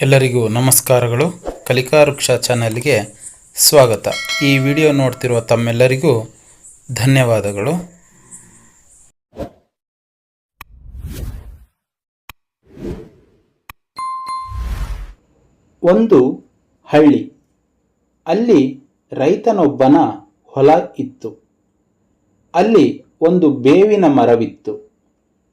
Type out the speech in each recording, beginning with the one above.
ಎಲ್ಲರಿಗೂ ನಮಸ್ಕಾರಗಳು. ಕಲಿಕಾ ವೃಕ್ಷ ಚಾನಲ್ಗೆ ಸ್ವಾಗತ. ಈ ವಿಡಿಯೋ ನೋಡ್ತಿರುವ ತಮ್ಮೆಲ್ಲರಿಗೂ ಧನ್ಯವಾದಗಳು. ಒಂದು ಹಳ್ಳಿ. ಅಲ್ಲಿ ರೈತನೊಬ್ಬನ ಹೊಲ ಇತ್ತು. ಅಲ್ಲಿ ಒಂದು ಬೇವಿನ ಮರವಿತ್ತು.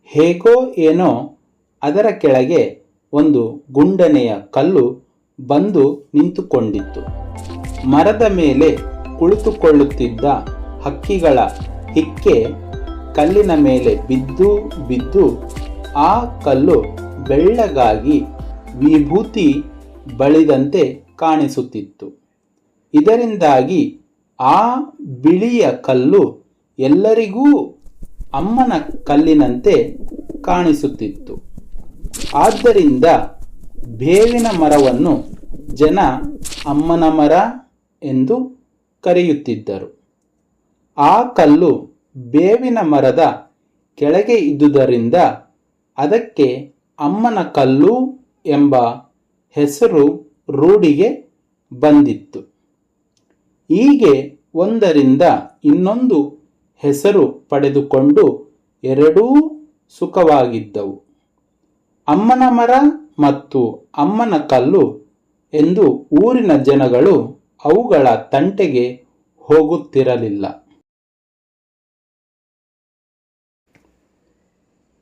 ಹೇಗೋ ಏನೋ ಅದರ ಕೆಳಗೆ ಒಂದು ಗುಂಡನೆಯ ಕಲ್ಲು ಬಂದು ನಿಂತುಕೊಂಡಿತ್ತು. ಮರದ ಮೇಲೆ ಕುಳಿತುಕೊಳ್ಳುತ್ತಿದ್ದ ಹಕ್ಕಿಗಳ ಹಿಕ್ಕೆ ಕಲ್ಲಿನ ಮೇಲೆ ಬಿದ್ದು ಬಿದ್ದು ಆ ಕಲ್ಲು ಬೆಳ್ಳಗಾಗಿ ವಿಭೂತಿ ಬಳಿದಂತೆ ಕಾಣಿಸುತ್ತಿತ್ತು. ಇದರಿಂದಾಗಿ ಆ ಬಿಳಿಯ ಕಲ್ಲು ಎಲ್ಲರಿಗೂ ಅಮ್ಮನ ಕಲ್ಲಿನಂತೆ ಕಾಣಿಸುತ್ತಿತ್ತು. ಆದ್ದರಿಂದ ಬೇವಿನ ಮರವನ್ನು ಜನ ಅಮ್ಮನ ಮರ ಎಂದು ಕರೆಯುತ್ತಿದ್ದರು. ಆ ಕಲ್ಲು ಬೇವಿನ ಮರದ ಕೆಳಗೆ ಇದ್ದುದರಿಂದ ಅದಕ್ಕೆ ಅಮ್ಮನ ಕಲ್ಲು ಎಂಬ ಹೆಸರು ರೂಢಿಗೆ ಬಂದಿತ್ತು. ಹೀಗೆ ಒಂದರಿಂದ ಇನ್ನೊಂದು ಹೆಸರು ಪಡೆದುಕೊಂಡು ಎರಡೂ ಸುಖವಾಗಿದ್ದವು. ಅಮ್ಮನ ಮರ ಮತ್ತು ಅಮ್ಮನ ಕಲ್ಲು ಎಂದು ಊರಿನ ಜನಗಳು ಅವುಗಳ ತಂಟೆಗೆ ಹೋಗುತ್ತಿರಲಿಲ್ಲ.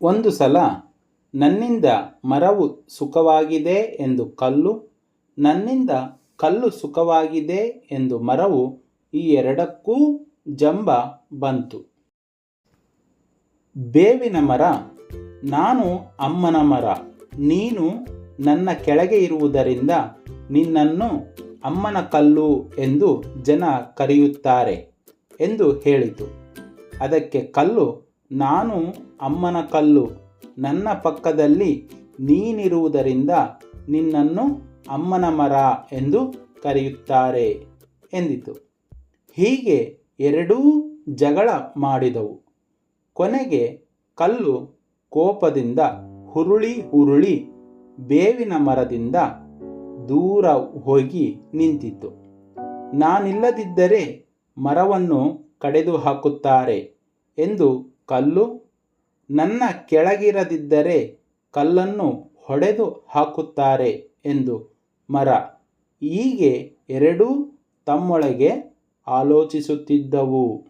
ಒಂದು ಸಲ ನನ್ನಿಂದ ಮರವು ಸುಖವಾಗಿದೆ ಎಂದು ಕಲ್ಲು, ನನ್ನಿಂದ ಕಲ್ಲು ಸುಖವಾಗಿದೆ ಎಂದು ಮರವು ಈ ಎರಡಕ್ಕೂ ಜಂಬ ಬಂತು. ಬೇವಿನ ಮರ ನಾನು ಅಮ್ಮನ ಮರ, ನೀನು ನನ್ನ ಕೆಳಗೆ ಇರುವುದರಿಂದ ನಿನ್ನನ್ನು ಅಮ್ಮನ ಕಲ್ಲು ಎಂದು ಜನ ಕರೆಯುತ್ತಾರೆ ಎಂದು ಹೇಳಿತು. ಅದಕ್ಕೆ ಕಲ್ಲು, ನಾನು ಅಮ್ಮನ ಕಲ್ಲು, ನನ್ನ ಪಕ್ಕದಲ್ಲಿ ನೀನಿರುವುದರಿಂದ ನಿನ್ನನ್ನು ಅಮ್ಮನ ಮರ ಎಂದು ಕರೆಯುತ್ತಾರೆ ಎಂದಿತು. ಹೀಗೆ ಎರಡೂ ಜಗಳ ಮಾಡಿದವು. ಕೊನೆಗೆ ಕಲ್ಲು ಕೋಪದಿಂದ ಹುರುಳಿ ಹುರುಳಿ ಬೇವಿನ ಮರದಿಂದ ದೂರ ಹೋಗಿ ನಿಂತಿತು ನಾನಿಲ್ಲದಿದ್ದರೆ ಮರವನ್ನು ಕಡೆದು ಹಾಕುತ್ತಾರೆ ಎಂದು ಕಲ್ಲು, ನನ್ನ ಕೆಳಗಿರದಿದ್ದರೆ ಕಲ್ಲನ್ನು ಹೊಡೆದು ಹಾಕುತ್ತಾರೆ ಎಂದು ಮರ. ಹೀಗೆ ಎರಡೂ ತಮ್ಮೊಳಗೆ ಆಲೋಚಿಸುತ್ತಿದ್ದವು.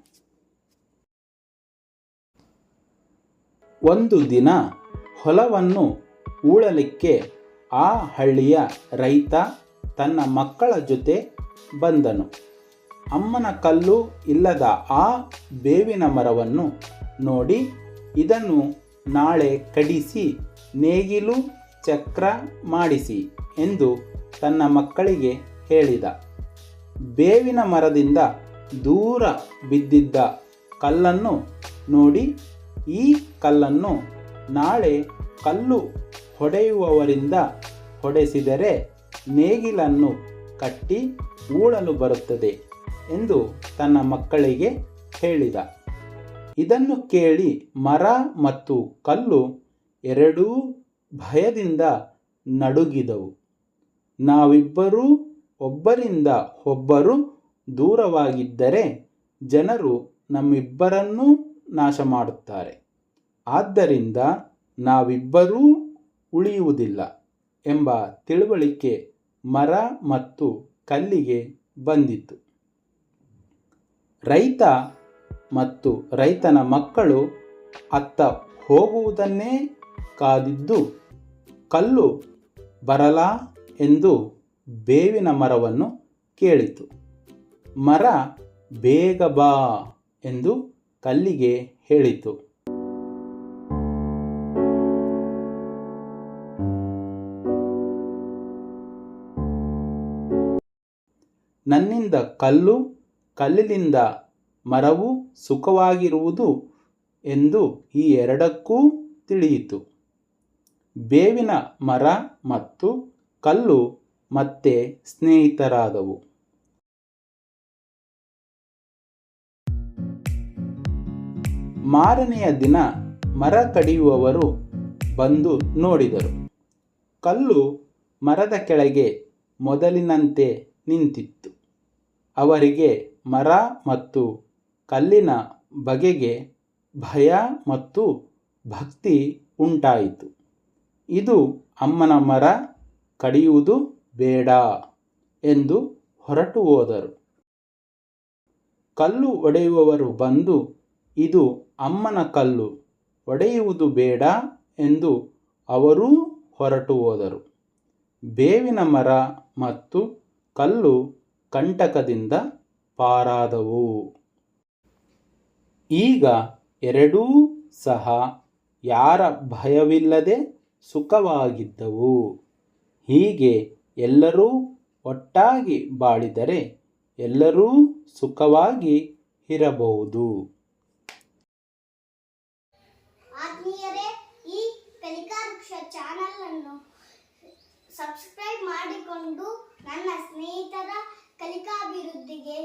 ಒಂದು ದಿನ ಹೊಲವನ್ನು ಉಳಲಿಕ್ಕೆ ಆ ಹಳ್ಳಿಯ ರೈತ ತನ್ನ ಮಕ್ಕಳ ಜೊತೆ ಬಂದನು. ಅಮ್ಮನ ಕಲ್ಲು ಇಲ್ಲದ ಆ ಬೇವಿನ ಮರವನ್ನು ನೋಡಿ ಇದನ್ನು ನಾಳೆ ಕಡಿಸಿ ನೇಗಿಲು ಚಕ್ರ ಮಾಡಿಸಿ ಎಂದು ತನ್ನ ಮಕ್ಕಳಿಗೆ ಹೇಳಿದ. ಬೇವಿನ ಮರದಿಂದ ದೂರ ಬಿದ್ದಿದ್ದ ಕಲ್ಲನ್ನು ನೋಡಿ ಈ ಕಲ್ಲನ್ನು ನಾಳೆ ಕಲ್ಲು ಹೊಡೆಯುವವರಿಂದ ಹೊಡೆಸಿದರೆ ನೇಗಿಲನ್ನು ಕಟ್ಟಿ ಊಳಲು ಬರುತ್ತದೆ ಎಂದು ತನ್ನ ಮಕ್ಕಳಿಗೆ ಹೇಳಿದ. ಇದನ್ನು ಕೇಳಿ ಮರ ಮತ್ತು ಕಲ್ಲು ಎರಡೂ ಭಯದಿಂದ ನಡುಗಿದವು. ನಾವಿಬ್ಬರೂ ಒಬ್ಬರಿಂದ ಒಬ್ಬರು ದೂರವಾಗಿದ್ದರೆ ಜನರು ನಮ್ಮಿಬ್ಬರನ್ನೂ ನಾಶ ಮಾಡುತ್ತಾರೆ ಆದ್ದರಿಂದ ನಾವಿಬ್ಬರೂ ಉಳಿಯುವುದಿಲ್ಲ ಎಂಬ ತಿಳುವಳಿಕೆ ಮರ ಮತ್ತು ಕಲ್ಲಿಗೆ ಬಂದಿತು ರೈತ ಮತ್ತು ರೈತನ ಮಕ್ಕಳು ಅತ್ತ ಹೋಗುವುದನ್ನೇ ಕಾದಿದ್ದು, ಕಲ್ಲು ಬರಲಾ ಎಂದು ಬೇವಿನ ಮರವನ್ನು ಕೇಳಿತು. ಮರ ಬೇಗ ಬಾ ಎಂದು ಕಲ್ಲಿಗೆ ಹೇಳಿತು. ನನ್ನಿಂದ ಕಲ್ಲು, ಕಲ್ಲಿನಿಂದ ಮರವು ಸುಖವಾಗಿರುವುದು ಎಂದು ಈ ಎರಡಕ್ಕೂ ತಿಳಿಯಿತು. ಬೇವಿನ ಮರ ಮತ್ತು ಕಲ್ಲು ಮತ್ತೆ ಸ್ನೇಹಿತರಾದವು. ಮಾರನೆಯ ದಿನ ಮರ ಕಡಿಯುವವರು ಬಂದು ನೋಡಿದರು. ಕಲ್ಲು ಮರದ ಕೆಳಗೆ ಮೊದಲಿನಂತೆ ನಿಂತಿತ್ತು. ಅವರಿಗೆ ಮರ ಮತ್ತು ಕಲ್ಲಿನ ಬಗೆಗೆ ಭಯ ಮತ್ತು ಭಕ್ತಿ ಉಂಟಾಯಿತು. ಇದು ಅಮ್ಮನ ಮರ, ಕಡಿಯುವುದು ಬೇಡ ಎಂದು ಹೊರಟು ಹೋದರು. ಕಲ್ಲು ಒಡೆಯುವವರು ಬಂದು, ಇದು ಅಮ್ಮನ ಕಲ್ಲು, ಒಡೆಯುವುದು ಬೇಡ ಎಂದು ಅವರೂ ಹೊರಟು ಹೋದರು. ಬೇವಿನ ಮರ ಮತ್ತು ಕಲ್ಲು ಕಂಟಕದಿಂದ ಪಾರಾದವು. ಈಗ ಎರಡೂ ಸಹ ಯಾರ ಭಯವಿಲ್ಲದೆ ಸುಖವಾಗಿದ್ದವು. ಹೀಗೆ ಎಲ್ಲರೂ ಒಟ್ಟಾಗಿ ಬಾಳಿದರೆ ಎಲ್ಲರೂ ಸುಖವಾಗಿ ಇರಬಹುದು. ಆತ್ಮೀಯರೇ, ಈ ಕಲಿಕಾ ವೃಕ್ಷ ಚಾನಲ್ ಅನ್ನು ಸಬ್ಸ್ಕ್ರೈಬ್ ಮಾಡಿಕೊಂಡು ನನ್ನ ಸ್ನೇಹಿತರ ಕಲಿಕಾಭಿವೃದ್ಧಿಗೆ